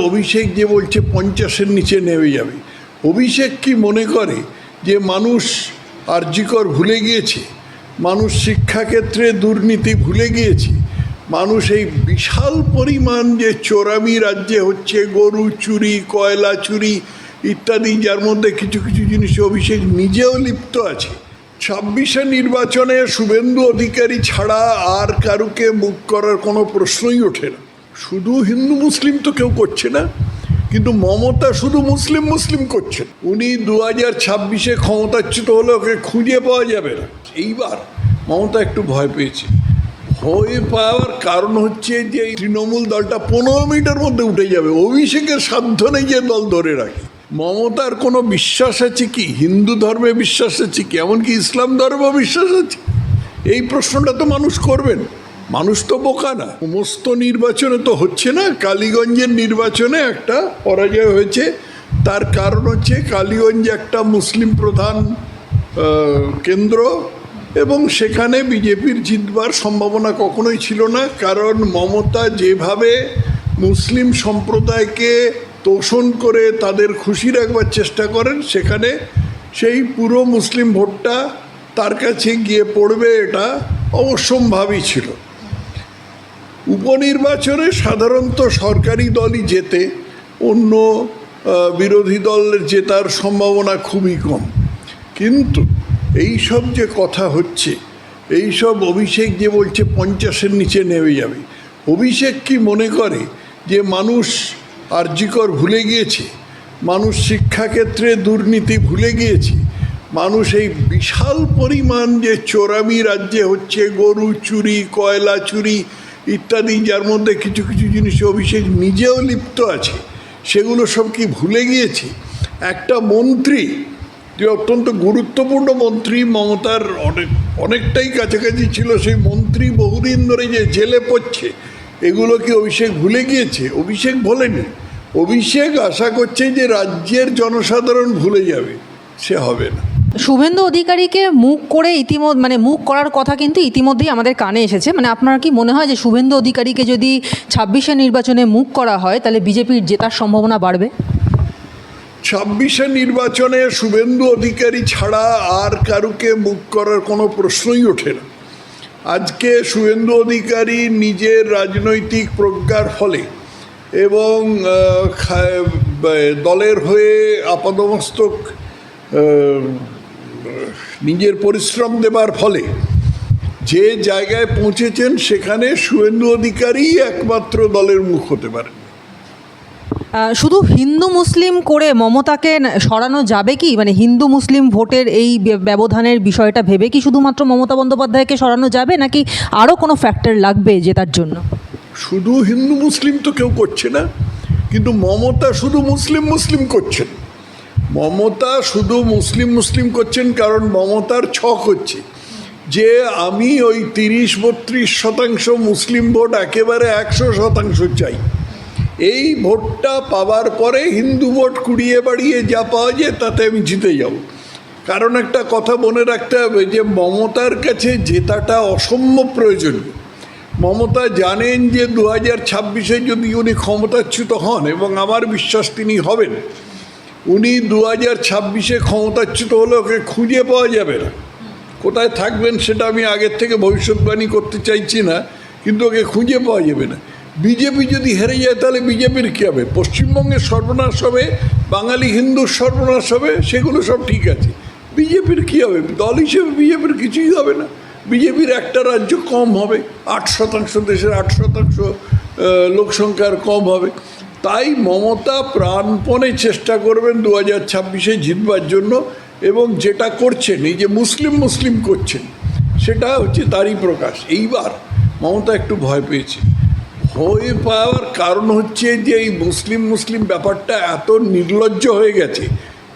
অভিষেক যে বলছে পঞ্চাশের নিচে নেমে যাবে। অভিষেক কি মনে করে যে মানুষ আর্যিকর ভুলে গিয়েছে? মানুষ শিক্ষাক্ষেত্রে দুর্নীতি ভুলে গিয়েছে? মানুষ এই বিশাল পরিমাণ যে চোরামি রাজ্যে হচ্ছে, গরু চুরি, কয়লা চুরি ইত্যাদি, যার মধ্যে কিছু কিছু জিনিসে অভিষেক নিজেও লিপ্ত আছে। ছাব্বিশে নির্বাচনে শুভেন্দু অধিকারী ছাড়া আর কারুকে মুখ করার কোনো প্রশ্নই ওঠে না। শুধু হিন্দু মুসলিম তো কেউ করছে না, কিন্তু মমতা শুধু মুসলিম মুসলিম করছেন উনি দু হাজার ছাব্বিশে ক্ষমতাচ্যুত হলে ওকে খুঁজে পাওয়া যাবে না। এইবার মমতা একটু ভয় পেয়েছে। ভয় পাওয়ার কারণ হচ্ছে যে তৃণমূল দলটা পনেরো মিনিটের মধ্যে উঠে যাবে। অভিষেকের সাধ্য নেই যে দল ধরে রাখে। মমতার কোনো বিশ্বাস আছে কি? হিন্দু ধর্মে বিশ্বাস আছে কি? এমনকি ইসলাম ধর্মে বিশ্বাস আছে? এই প্রশ্নটা তো মানুষ করবেন। মানুষ তো বোকা না। সমস্ত নির্বাচনে তো হচ্ছে না, কালীগঞ্জের নির্বাচনে একটা পরাজয় হয়েছে। তার কারণ হচ্ছে কালীগঞ্জ একটা মুসলিম প্রধান কেন্দ্র এবং সেখানে বিজেপির জিতবার সম্ভাবনা কখনোই ছিল না। কারণ মমতা যেভাবে মুসলিম সম্প্রদায়কে তোষণ করে তাদের খুশি রাখবার চেষ্টা করেন, সেখানে সেই পুরো মুসলিম ভোটটা তার কাছে গিয়ে পড়বে এটা অবশ্যম্ভাবী ছিল। উপনির্বাচনে সাধারণত সরকারি দলই জেতে, অন্য বিরোধী দলের জেতার সম্ভাবনা খুবই কম। কিন্তু এই সব যে কথা হচ্ছে এই সব অভিষেক যে বলছে পঞ্চাশের নিচে নেমে যাবে, অভিষেক কি মনে করে যে মানুষ আর্যিকর ভুলে গিয়েছে? মানুষ শিক্ষাক্ষেত্রে দুর্নীতি ভুলে গিয়েছে? মানুষ এই বিশাল পরিমাণ যে চোরামি রাজ্যে হচ্ছে, গরু চুরি, কয়লা চুরি ইত্যাদি, যার মধ্যে কিছু কিছু জিনিসে অভিষেক নিজেও লিপ্ত আছে, সেগুলো সব কি ভুলে গিয়েছে? একটা মন্ত্রী, যে অত্যন্ত গুরুত্বপূর্ণ মন্ত্রী, মমতার অনেক, অনেকটাই কাছাকাছি ছিল, সেই মন্ত্রী বহুদিন ধরে যে জেলে পড়ছে, এগুলো কি অভিষেক ভুলে গিয়েছে? অভিষেক ভোলেনি অভিষেক আশা করছে যে রাজ্যের জনসাধারণ ভুলে যাবে, সে হবে না। শুভেন্দু অধিকারীকে মুখ করে ইতিমধ্যে মানে মুখ করার কথা কিন্তু ইতিমধ্যেই আমাদের কানে এসেছে। মানে আপনার কি মনে হয় যে শুভেন্দু অধিকারীকে যদি ছাব্বিশে নির্বাচনে মুখ করা হয়, তাহলে বিজেপির জেতার সম্ভাবনা বাড়বে? ছাব্বিশে নির্বাচনে শুভেন্দু অধিকারী ছাড়া আর কারুকে মুখ করার কোনো প্রশ্নই ওঠে না। আজকে শুভেন্দু অধিকারী নিজের রাজনৈতিক প্রজ্ঞার ফলে এবং দলের হয়ে আপাদমস্তক নিজের পরিশ্রম দেবার ফলে যে জায়গায় পৌঁছেছেন সেখানে শুভেন্দু অধিকারী একমাত্র দলের মুখ হতে পারে। শুধু হিন্দু মুসলিম করে মমতাকে সরানো যাবে কি? মানে হিন্দু মুসলিম ভোটের এই ব্যবধানের বিষয়টা ভেবে কি শুধুমাত্র মমতা বন্দ্যোপাধ্যায়কে সরানো যাবে নাকি আরও কোনো ফ্যাক্টর লাগবে জেতার জন্য? শুধু হিন্দু মুসলিম তো কেউ করছে না কিন্তু মমতা শুধু মুসলিম মুসলিম করছেন। মমতা শুধু মুসলিম মুসলিম করছেন কারণ মমতার ছক হচ্ছে। যে আমি ওই তিরিশ বত্রিশ শতাংশ মুসলিম ভোট একেবারে একশো শতাংশ চাই। এই ভোটটা পাওয়ার পরে হিন্দু ভোট কুড়িয়ে বাড়িয়ে যা পাওয়া যায় তাতে আমি জিতে যাব। কারণ একটা কথা মনে রাখতে হবে যে মমতার কাছে জেতাটা অসম্ভব প্রয়োজন মমতা জানেন যে দু হাজার ছাব্বিশে যদি উনি ক্ষমতাচ্যুত হন এবং আমার বিশ্বাস তিনি হবেন উনি দু হাজার ছাব্বিশে ক্ষমতাচ্যুত হলে ওকে খুঁজে পাওয়া যাবে না। কোথায় থাকবেন সেটা আমি আগের থেকে ভবিষ্যৎবাণী করতে চাইছি না, কিন্তু ওকে খুঁজে পাওয়া যাবে না। বিজেপি যদি হেরে যায় তাহলে বিজেপির কী হবে? পশ্চিমবঙ্গের সর্বনাশ হবে, বাঙালি হিন্দুর সর্বনাশ হবে, সেগুলো সব ঠিক আছে। বিজেপির কী হবে? দল হিসেবে বিজেপির কিছুই হবে না। বিজেপির একটা রাজ্য কম হবে, আট শতাংশ, দেশের আট শতাংশ লোকসংখ্যার কম হবে। তাই মমতা প্রাণপণে চেষ্টা করবেন দু হাজার ছাব্বিশে জিতবার জন্য এবং যেটা করছেন, এই যে মুসলিম মুসলিম করছেন, সেটা হচ্ছে তারই প্রকাশ। এইবার মমতা একটু ভয় পেয়েছে। ভয় পাওয়ার কারণ হচ্ছে যে এই মুসলিম মুসলিম ব্যাপারটা এত নির্লজ্জ হয়ে গেছে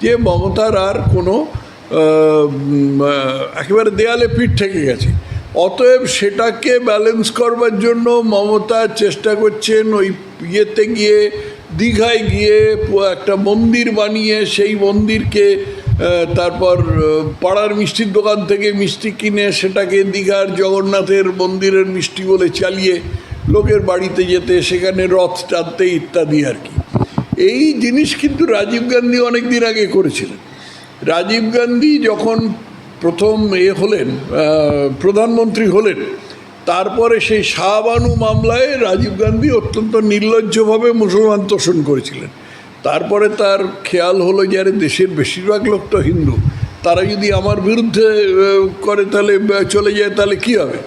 যে মমতার আর কোনো একেবারে দেয়ালে পিঠ থেকে গেছে। অতএব সেটাকে ব্যালেন্স করবার জন্য মমতা চেষ্টা করছেন ওই ইয়েতে গিয়ে, দীঘায় গিয়ে একটা মন্দির বানিয়ে, সেই মন্দিরকে তারপর পাড়ার মিষ্টির দোকান থেকে মিষ্টি কিনে সেটাকে দীঘার জগন্নাথের মন্দিরের মিষ্টি বলে চালিয়ে লোকের বাড়িতে যেতে, সেখানে রথ টানতে ইত্যাদি আর কি। এই জিনিস কিন্তু রাজীব গান্ধী অনেক দিন আগে করেছিলেন। রাজীব গান্ধী যখন প্রথম এ হলেন প্রধানমন্ত্রী হলেন। তারপরে সেই শাহবানু মামলায় রাজীব গান্ধী অত্যন্ত নির্লজ্জভাবে মুসলমান তোষণ করেছিলেন। তারপরে তার খেয়াল হলো যে, আরে দেশের বেশিরভাগ লোক তো হিন্দু। তারা যদি আমার বিরুদ্ধে করে তাহলে চলে যায়, তাহলে কী হবে?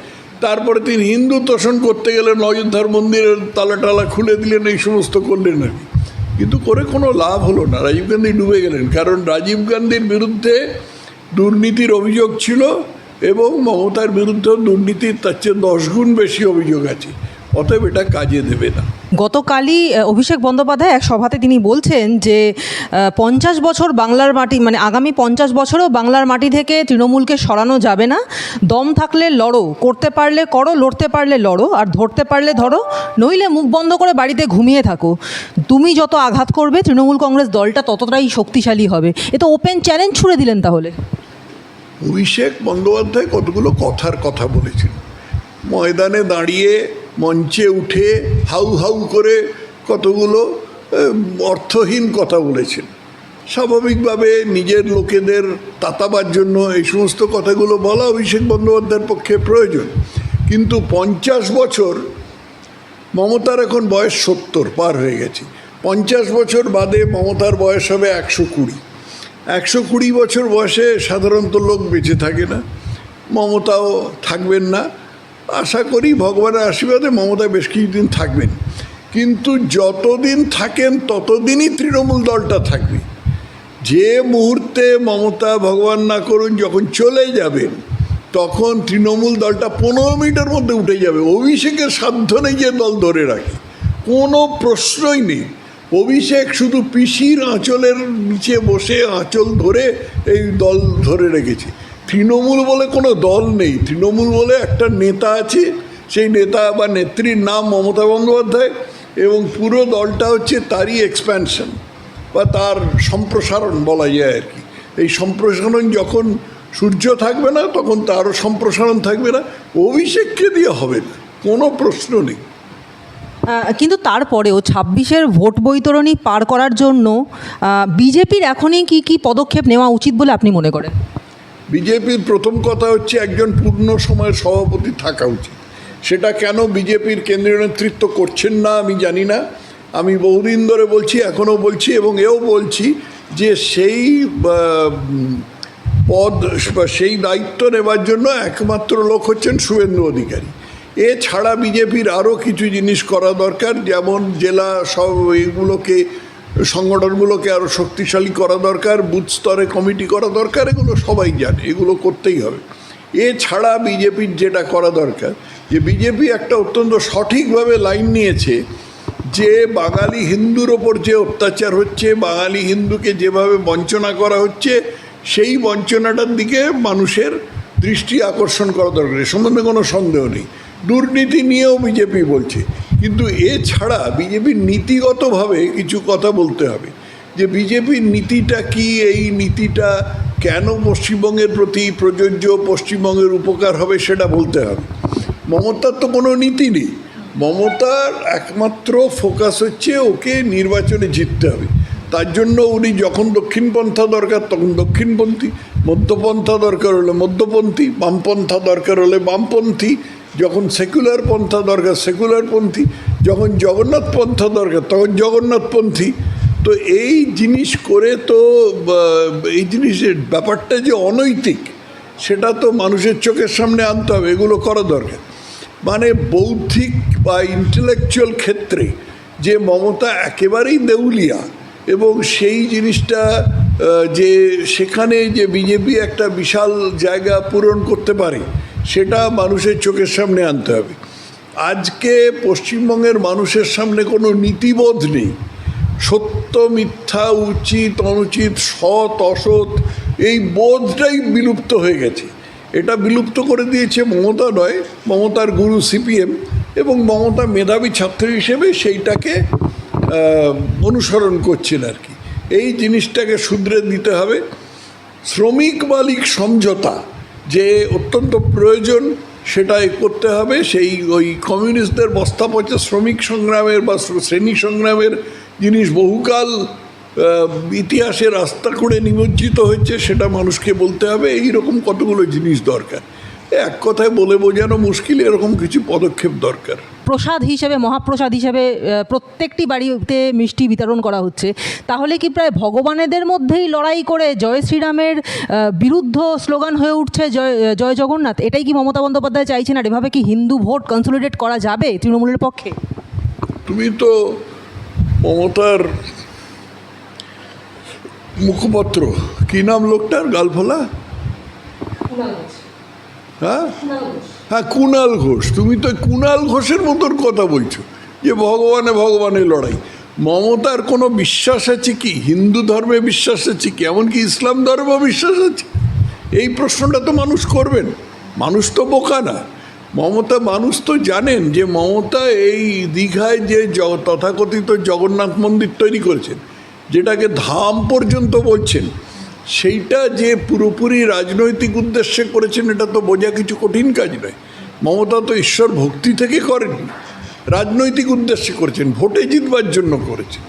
তারপরে তিনি হিন্দু তোষণ করতে গেলেন অযোধ্যার মন্দিরের তালা টালা খুলে দিলেন, এই সমস্ত করলেন আর কিন্তু করে কোনো লাভ হলো না। রাজীব গান্ধী ডুবে গেলেন। কারণ রাজীব গান্ধীর বিরুদ্ধে দুর্নীতির অভিযোগ ছিল এবং মমতার বিরুদ্ধে দুর্নীতির তার চেয়ে দশ গুণ বেশি অভিযোগ আছে। অতএব এটা কাজে দেবে না। গতকালই অভিষেক বন্দ্যোপাধ্যায় এক সভাতে তিনি বলছেন যে পঞ্চাশ বছর বাংলার মাটি মানে আগামী পঞ্চাশ বছরও বাংলার মাটি থেকে তৃণমূলকে সরানো যাবে না। দম থাকলে লড়ো, করতে পারলে করো, লড়তে পারলে লড়ো, আর ধরতে পারলে ধরো, নইলে মুখ বন্ধ করে বাড়িতে ঘুমিয়ে থাকো। তুমি যত আঘাত করবে, তৃণমূল কংগ্রেস দলটা ততটাই শক্তিশালী হবে। এ তো ওপেন চ্যালেঞ্জ ছুড়ে দিলেন তাহলে। অভিষেক বন্দ্যোপাধ্যায় কতগুলো কথার কথা বলেছিল। ময়দানে দাঁড়িয়ে মঞ্চে উঠে হাউ হাউ করে কতগুলো অর্থহীন কথা বলেছেন স্বাভাবিকভাবে নিজের লোকেদের তাতাবার জন্য এই সমস্ত কথাগুলো বলা অভিষেক বন্দ্যোপাধ্যায়ের পক্ষে প্রয়োজন। কিন্তু পঞ্চাশ বছর, মমতার এখন বয়স সত্তর, পার হয়ে গেছে। পঞ্চাশ বছর বাদে মমতার বয়স হবে একশো কুড়ি। একশো কুড়ি বছর বয়সে সাধারণত লোক বেঁচে থাকে না, মমতাও থাকবেন না। আশা করি ভগবানের আশীর্বাদে মমতা বেশ কিছুদিন থাকবেন। কিন্তু যতদিন থাকেন ততদিনই তৃণমূল দলটা থাকবে। যে মুহূর্তে মমতা ভগবান না করুন যখন চলে যাবেন, তখন তৃণমূল দলটা পনেরো মিনিটের মধ্যে উঠে যাবে। অভিষেকের সাধ্য নেই যে দল ধরে রাখে। কোনো প্রশ্নই নেই। অভিষেক শুধু পিসির আঁচলের নিচে বসে আঁচল ধরে এই দল ধরে রেখেছে। তৃণমূল বলে কোনো দল নেই। তৃণমূল বলে একটা নেতা আছে, সেই নেতা বা নেত্রীর নাম মমতা বন্দ্যোপাধ্যায় এবং পুরো দলটা হচ্ছে তারই এক্সপ্যানশন বা তার সম্প্রসারণ বলা যায় আর কি। এই সম্প্রসারণ যখন সূর্য থাকবে না, তখন তারও সম্প্রসারণ থাকবে না। অভিষেককে দিয়ে হবে না। কোনো প্রশ্ন নেই। কিন্তু তারপরেও ছাব্বিশের ভোট বৈতরণী পার করার জন্য বিজেপির এখনই কি কি পদক্ষেপ নেওয়া উচিত বলে আপনি মনে করেন? বিজেপির প্রথম কথা হচ্ছে একজন পূর্ণ সময়ের সভাপতি থাকা উচিত। সেটা কেন বিজেপির কেন্দ্রীয় নেতৃত্ব করছেন না আমি জানি না। আমি বহুদিন ধরে বলছি, এখনও বলছি এবং এও বলছি যে সেই পদ সেই দায়িত্ব নেবার জন্য একমাত্র লোক হচ্ছেন শুভেন্দু অধিকারী। এছাড়া বিজেপির আরও কিছু জিনিস করা দরকার, যেমন জেলা সব এইগুলোকে সংগঠনগুলোকে আরও শক্তিশালী করা দরকার, বুথ স্তরে কমিটি করা দরকার, এগুলো সবাই জানে, এগুলো করতেই হবে। এছাড়া বিজেপির যেটা করা দরকার, যে বিজেপি একটা অত্যন্ত সঠিকভাবে লাইন নিয়েছে, যে বাঙালি হিন্দুর ওপর যে অত্যাচার হচ্ছে, বাঙালি হিন্দুকে যেভাবে বঞ্চনা করা হচ্ছে, সেই বঞ্চনাটার দিকে মানুষের দৃষ্টি আকর্ষণ করা দরকার। এ সম্বন্ধে কোনো সন্দেহ নেই। দুর্নীতি নিয়েও বিজেপি বলছে। কিন্তু এছাড়া বিজেপির নীতিগতভাবে কিছু কথা বলতে হবে। যে বিজেপির নীতিটা কি? এই নীতিটা কেন পশ্চিমবঙ্গের প্রতি প্রযোজ্য, পশ্চিমবঙ্গের উপকার হবে সেটা বলতে হবে। মমতার তো কোনো নীতি নেই। মমতার একমাত্র ফোকাস হচ্ছে ওকে নির্বাচনে জিততে হবে। তার জন্য উনি যখন দক্ষিণপন্থা দরকার, তখন দক্ষিণপন্থী, মধ্যপন্থা দরকার হলে মধ্যপন্থী, বামপন্থা দরকার হলে বামপন্থী যখন সেকুলার পন্থা দরকার সেকুলারপন্থী যখন জগন্নাথ পন্থা দরকার, তখন জগন্নাথপন্থী তো এই জিনিস করে তো এই জিনিসের ব্যাপারটা যে অনৈতিক, সেটা তো মানুষের চোখের সামনে আনতে হবে, এগুলো করা দরকার। মানে বৌদ্ধিক বা ইন্টেলেকচুয়াল ক্ষেত্রে যে মমতা একেবারেই দেউলিয়া, এবং সেই জিনিসটা যে সেখানে যে বিজেপি একটা বিশাল জায়গা পূরণ করতে পারে সেটা মানুষের চোখের সামনে আনতে হবে। আজকে পশ্চিমবঙ্গের মানুষের সামনে কোনো নীতিবোধ নেই। সত্য, মিথ্যা, উচিত, অনুচিত, সৎ, অসৎ, এই বোধটাই বিলুপ্ত হয়ে গেছে। এটা বিলুপ্ত করে দিয়েছে মমতা নয়, মমতার গুরু সিপিএম এবং মমতা মেধাবী ছাত্র হিসেবে সেইটাকে অনুসরণ করছেন আর কি। এই জিনিসটাকে শুধরে দিতে হবে। শ্রমিক মালিক সমঝোতা যে অত্যন্ত প্রয়োজন সেটাই করতে হবে। সেই ওই কমিউনিস্টদের বস্তা পচা শ্রমিক সংগ্রামের বা শ্রেণি সংগ্রামের জিনিস বহুকাল ইতিহাসে রাস্তা করে নিমজ্জিত হয়েছে, সেটা মানুষকে বলতে হবে। এই রকম কতগুলো জিনিস দরকার। এক কথায় বলে বোঝানো মুশকিল এরকম কিছু পদক্ষেপ দরকার। প্রসাদ হিসেবে মহাপ্রসাদ হিসেবে প্রত্যেকটি বাড়িতে মিষ্টি বিতরণ করা হচ্ছে। তাহলে কি প্রায় ভগবানেদের মধ্যেই লড়াই করে জয় শ্রীরামের বিরুদ্ধ স্লোগান হয়ে উঠছে জয় জয় জগন্নাথ? এটাই কি মমতা বন্দ্যোপাধ্যায় চাইছেন? আর এভাবে কি হিন্দু ভোট কনসোলিডেট করা যাবে তৃণমূলের পক্ষে? তুমি তো মমতার মুখপত্র। কি নাম লোকটার? গালফলা? হ্যাঁ? হ্যাঁ কুণাল ঘোষ। তুমি তো কুণাল ঘোষের মতন কথা বলছো। যে ভগবানে ভগবানে লড়াই। মমতার কোনো বিশ্বাস আছে কি? হিন্দু ধর্মে বিশ্বাস আছে কি? এমনকি ইসলাম ধর্মে বিশ্বাস আছে? এই প্রশ্নটা তো মানুষ করবেন। মানুষ তো বোকা না। মমতা মানুষ তো জানেন যে মমতা এই দীঘায় যে তথাকথিত জগন্নাথ মন্দির তৈরি করেছেন যেটাকে ধাম পর্যন্ত বলছেন সেইটা যে পুরোপুরি রাজনৈতিক উদ্দেশ্যে করেছেন, এটা তো বোঝা কিছু কঠিন কাজ নয়। মমতা তো ঈশ্বর ভক্তি থেকে করেননি রাজনৈতিক উদ্দেশ্যে করেছেন, ভোটে জিতবার জন্য করেছেন।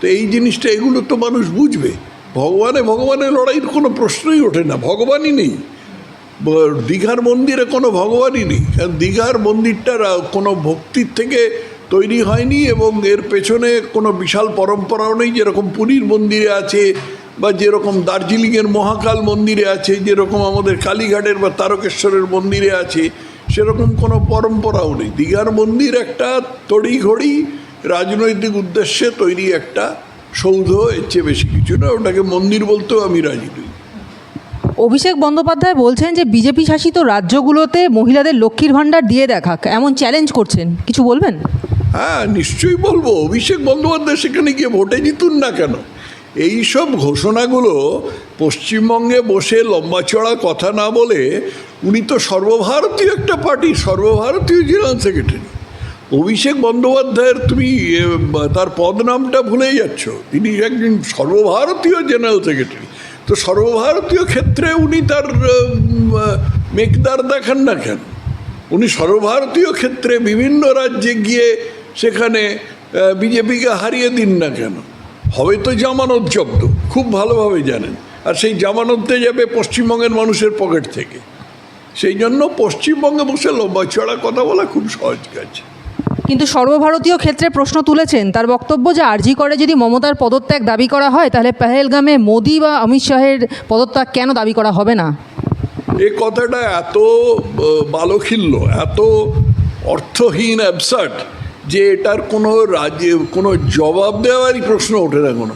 তো এই জিনিসটা, এগুলো তো মানুষ বুঝবে। ভগবানে ভগবানের লড়াইয়ের কোনো প্রশ্নই ওঠে না, ভগবানই নেই। দীঘার মন্দিরে কোনো ভগবানই নেই। কারণ দীঘার মন্দিরটা কোনো ভক্তির থেকে তৈরি হয়নি এবং এর পেছনে কোনো বিশাল পরম্পরাও নেই। যেরকম পুরীর মন্দিরে আছে বা যেরকম দার্জিলিংয়ের মহাকাল মন্দিরে আছে যেরকম আমাদের কালীঘাটের বা তারকেশ্বরের মন্দিরে আছে সেরকম কোনো পরম্পরাও নেই। দীঘার মন্দির একটা তড়িঘড়ি রাজনৈতিক উদ্দেশ্যে তৈরি একটা সৌধ এর চেয়ে বেশি কিছু না ওটাকে মন্দির বলতেও আমি রাজি নই। অভিষেক বন্দ্যোপাধ্যায় বলছেন যে বিজেপি শাসিত রাজ্যগুলোতে মহিলাদের লক্ষ্মীর ভাণ্ডার দিয়ে দেখাক এমন চ্যালেঞ্জ করছেন কিছু বলবেন? হ্যাঁ নিশ্চয়ই বলব। অভিষেক বন্দ্যোপাধ্যায় সেখানে গিয়ে ভোটে জিতুন না কেন? এই সব ঘোষণাগুলো পশ্চিমবঙ্গে বসে লম্বা চড়া কথা না বলে উনি তো সর্বভারতীয় একটা পার্টি, সর্বভারতীয় জেনারেল সেক্রেটারি। অভিষেক বন্দ্যোপাধ্যায়ের তুমি তার পদনামটা ভুলে যাচ্ছ। তিনি একজন সর্বভারতীয় জেনারেল সেক্রেটারি। তো সর্বভারতীয় ক্ষেত্রে উনি তার মেকদার দেখান না কেন? উনি সর্বভারতীয় ক্ষেত্রে বিভিন্ন রাজ্যে গিয়ে সেখানে বিজেপিকে হারিয়ে দিন না কেন? হবে তো জামানত জব্দ খুব ভালোভাবে জানেন। আর সেই জামানতে যাবে পশ্চিমবঙ্গের মানুষের পকেট থেকে। সেই জন্য পশ্চিমবঙ্গে বসে লম্বা চড়া কথা বলা খুব সহজ কাজ। কিন্তু সর্বভারতীয় ক্ষেত্রে প্রশ্ন তুলেছেন তার বক্তব্য যে আর্জি করে যদি মমতার পদত্যাগ দাবি করা হয় তাহলে পেহেলগামে মোদি বা অমিত শাহের পদত্যাগ কেন দাবি করা হবে না? এ কথাটা এত বালখিল্য এত অর্থহীন অ্যাবসার্ট যে এটার কোনো রাজ্যে কোনো জবাব দেওয়ারই প্রশ্ন ওঠে না কোনো।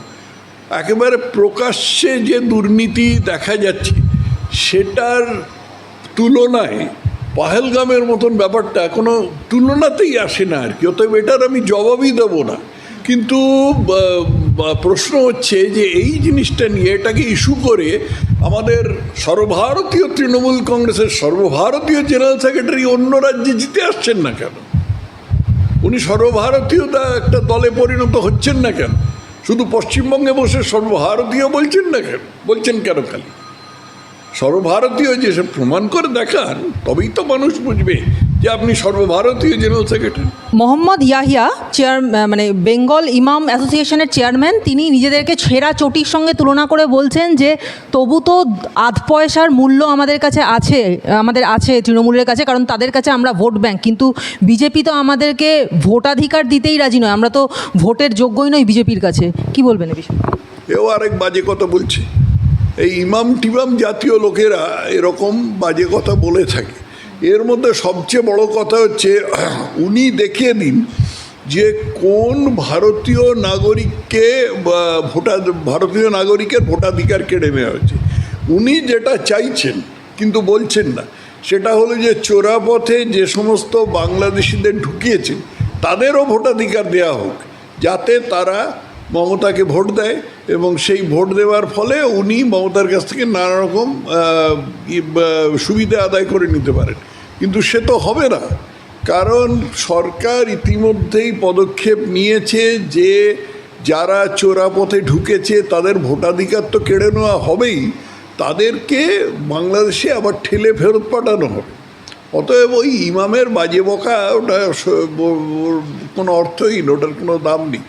একেবারে প্রকাশ্যে যে দুর্নীতি দেখা যাচ্ছে, সেটার তুলনায় পাহেলগামের মতন ব্যাপারটা কোনো তুলনাতেই আসে না আর কি, অতএব এটার আমি জবাবই দেবো না। কিন্তু প্রশ্ন হচ্ছে যে এই জিনিসটা নিয়ে এটাকে ইস্যু করে আমাদের সর্বভারতীয় তৃণমূল কংগ্রেসের সর্বভারতীয় জেনারেল সেক্রেটারি অন্য রাজ্যে জিতে আসছেন না কেন? উনি সর্বভারতীয়তা একটা দলে পরিণত হচ্ছেন না কেন? শুধু পশ্চিমবঙ্গে বসে সর্বভারতীয় বলছেন না কেন? বলছেন কেন খালি? সর্বভারতীয় যেসব প্রমাণ করে দেখান, তবেই তো মানুষ বুঝবে যে আপনি সর্বভারতীয় general secretary. Mohammad Yahiya chairman Bengal ইমাম অ্যাসোসিয়েশনের চেয়ারম্যান তিনি নিজেদেরকে ছেঁড়া চটির সঙ্গে তুলনা করে বলছেন যে তবু তো আধ পয়সার মূল্য আমাদের কাছে আছে আমাদের আছে তৃণমূলের কাছে কারণ তাদের কাছে আমরা ভোট ব্যাংক। কিন্তু বিজেপি তো আমাদেরকে ভোটাধিকার দিতেই রাজি নয় আমরা তো ভোটের যোগ্যই নই বিজেপির কাছে। কি বলবেন এ বিষয়ে? এও আরেক বাজে কথা বলছে। এই ইমাম টিমাম জাতীয় লোকেরা এরকম বাজে কথা বলে থাকে। এর মধ্যে সবচেয়ে বড় কথা হচ্ছে, উনি দেখিয়ে দিন যে কোন ভারতীয় নাগরিককে, বা ভোটার, ভারতীয় নাগরিকের ভোটাধিকার কেড়ে নেওয়া হয়েছে। উনি যেটা চাইছেন, কিন্তু বলছেন না। সেটা হলো যে চোরাপথে যে সমস্ত বাংলাদেশিদের ঢুকিয়েছেন, তাদেরও ভোটাধিকার দেওয়া হোক, যাতে তারা মমতাকে ভোট দেয় এবং সেই ভোট দেওয়ার ফলে উনি মমতার কাছ থেকে নানা রকম সুবিধা আদায় করে নিতে পারেন। কিন্তু সে তো হবে না। কারণ সরকার ইতিমধ্যেই পদক্ষেপ নিয়েছে যে যারা চোরাপথে ঢুকেছে, তাদের ভোটাধিকার তো কেড়ে নেওয়া হবেই। তাদেরকে বাংলাদেশে আবার ঠেলে ফেরত পাঠানো হবে। অতএব ওই ইমামের বাজে বকা, ওটা কোনো অর্থহীন ওটার কোনো দাম নেই।